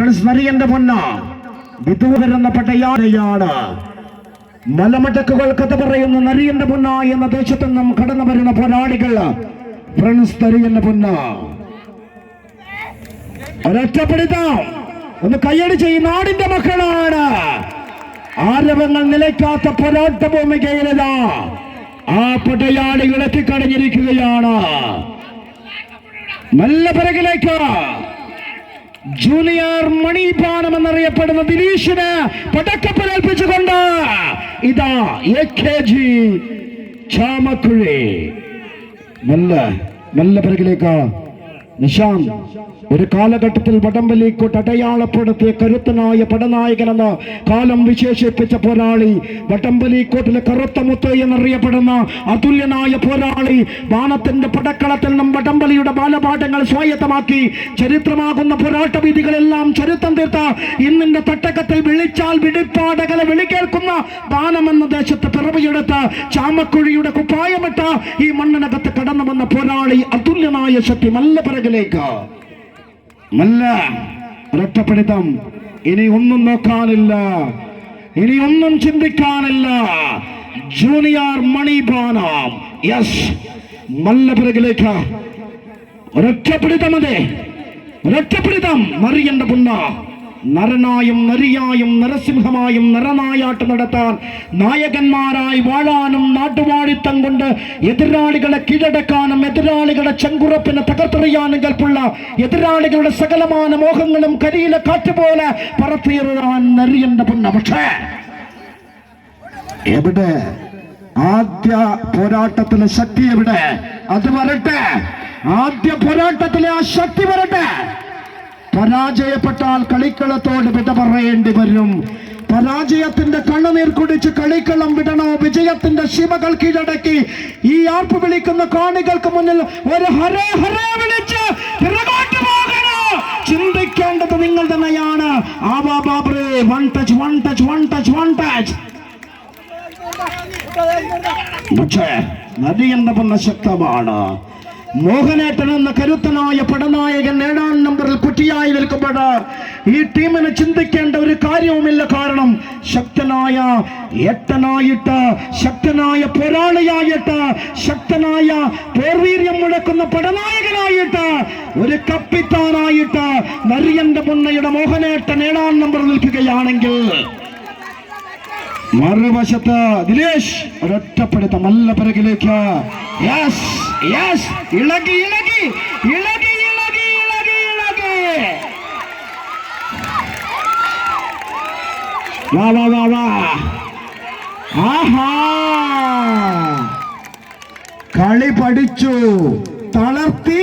Friends നരിയന്റെ പൊന്ന? വിദൂരൻ എന്ന പട്ടയാളയാണ്. മലമടക്കുകൾ കഥ പറയുന്ന നരിയന്റെ പൊന്ന എന്ന ദേശത്തു നിന്നും കടന്നു വരുന്ന പോരാളികൾ. ഫ്രണ്ട്സ് നരിയന്റെ പൊന്ന? ഒരൊറ്റപ്പെടുത്താം. ഒന്ന് കയ്യടിച്ച് ഈ നാടിന്റെ മക്കളാണ്. ആരവങ്ങൾ നിലയ്ക്കാത്ത പോരാട്ട ഭൂമികയിലതാ. ആ പടയാളികൾ എത്തിക്കടഞ്ഞിരിക്കുകയാണ് നല്ല പിറകിലേക്ക്. ജൂനിയർ മണിപാനം എന്നറിയപ്പെടുന്ന ദിലീഷിന് പടക്കപ്പലേൽപ്പിച്ചുകൊണ്ട് ഇതാ എ കെ ജി ചാമക്കുഴി നല്ല നല്ല പിറകിലേക്ക്. നിശാന്ത്. ഒരു കാലഘട്ടത്തിൽ വടംവലിക്കോട്ട് അടയാളപ്പെടുത്തിയ കരുത്തനായ പടനായകനെന്ന് കാലം വിശേഷിപ്പിച്ച പോരാളി വടംവലിക്കോട്ടിലെ കറുത്ത മുത്ത് എന്നറിയപ്പെടുന്ന അതുല്യനായ പോരാളി ബാണത്തിന്റെ പടക്കളത്തിൽ നിന്നും വടംവലിയുടെ ബാലപാഠങ്ങൾ സ്വായത്തമാക്കി ചരിത്രമാകുന്ന പോരാട്ട വീതികളെല്ലാം ചരിത്രം തീർത്ത ഇന്നിന്റെ തട്ടകത്തിൽ വിളിച്ചാൽ വിടിപ്പാടകളെ വിളികേൽക്കുന്ന എന്ന ദേശത്ത് പിറവിയെടുത്ത് ചാമക്കുഴിയുടെ കുപ്പായമിട്ട ഈ മണ്ണിനകത്ത് കടന്നു വന്ന പോരാളി അതുല്യനായ ശക്തി നല്ല പിറകിലേക്ക് നല്ല ഒരൊറ്റപ്പെടുത്തം. ഇനി ഒന്നും നോക്കാനില്ല. ഇനി ഒന്നും ചിന്തിക്കാനില്ല. ജൂനിയർ മണിബാന യെസ് നല്ല പിറകിലേക്ക് ഒരൊറ്റപ്പെടുത്തം അതെ. ഒരൊറ്റപ്പെടുത്തം. മറിയണ്ട പുണ്ണ നരനായും നരിയായും നരസിംഹമായും നരനായാട്ട് നടത്താൻ നായകന്മാരായി വാഴാനും നാട്ടുവാഴിത്തം കൊണ്ട് എതിരാളികളെ കീഴടക്കാനും എതിരാളികളെ ചെങ്കുറപ്പിനെ തകർത്തെറിയാനും കൽപ്പുള്ള എതിരാളികളുടെ സകലമാന മോഹങ്ങളും കരിയിലെ കാറ്റ് പോലെ പറത്തിയെറിയാൻ നരിയന്റെ പൊന്ന. പക്ഷേ എവിടെ ആദ്യ പോരാട്ടത്തിലെ ശക്തി എവിടെ? അത് വരട്ടെ. ആദ്യ പോരാട്ടത്തിലെ ആ ശക്തി വരട്ടെ. പരാജയപ്പെട്ടാൽ കളിക്കളത്തോട് വിട പറയേണ്ടി വരും. പരാജയത്തിന്റെ കണ്ണുനീർ കുടിച്ച് കളിക്കളം വിടണോ? വിജയത്തിന്റെ ശിവകൾ കീഴടക്കി ഈ ആർപ്പ് വിളിക്കുന്ന കാണികൾക്ക് മുന്നിൽ ഒരു ഹരേ ഹരേ വിളിച്ച് ചിന്തിക്കേണ്ടത് നിങ്ങൾ തന്നെയാണ്. One touch one touch one touch one touch നദി എന്ന പറഞ്ഞ ശക്തമാണ്. മോഹനേട്ടൻ എന്ന കരുത്തനായ പടനായകൻ ഏഴാം നമ്പറിൽ കുറ്റിയായി നിൽക്കുമ്പോൾ ഈ ടീമിന് ചിന്തിക്കേണ്ട ഒരു കാര്യവുമില്ല. കാരണം ശക്തനായ എട്ടനായിട്ട് ശക്തനായ പോരാളിയായിട്ട് ശക്തനായ പോർവീര്യം മുഴക്കുന്ന പടനായകനായിട്ട് ഒരു കപ്പിത്താനായിട്ട് നരിയന്റെ മുന്നയുടെ മോഹനേട്ടൻ ഏഴാം നമ്പർ നിൽക്കുകയാണെങ്കിൽ മറുവശത്ത് ദിലേഷ് ഒരൊറ്റപ്പെടുത്ത. നല്ല പിറകിലേക്ക്. യെസ് எஸ் இலக்கு இலக்கு இலக்கு இலக்கு இலக்கு இலக்கு வா வா வா வா. ஆஹா. களி படிச்சு தளர்த்தி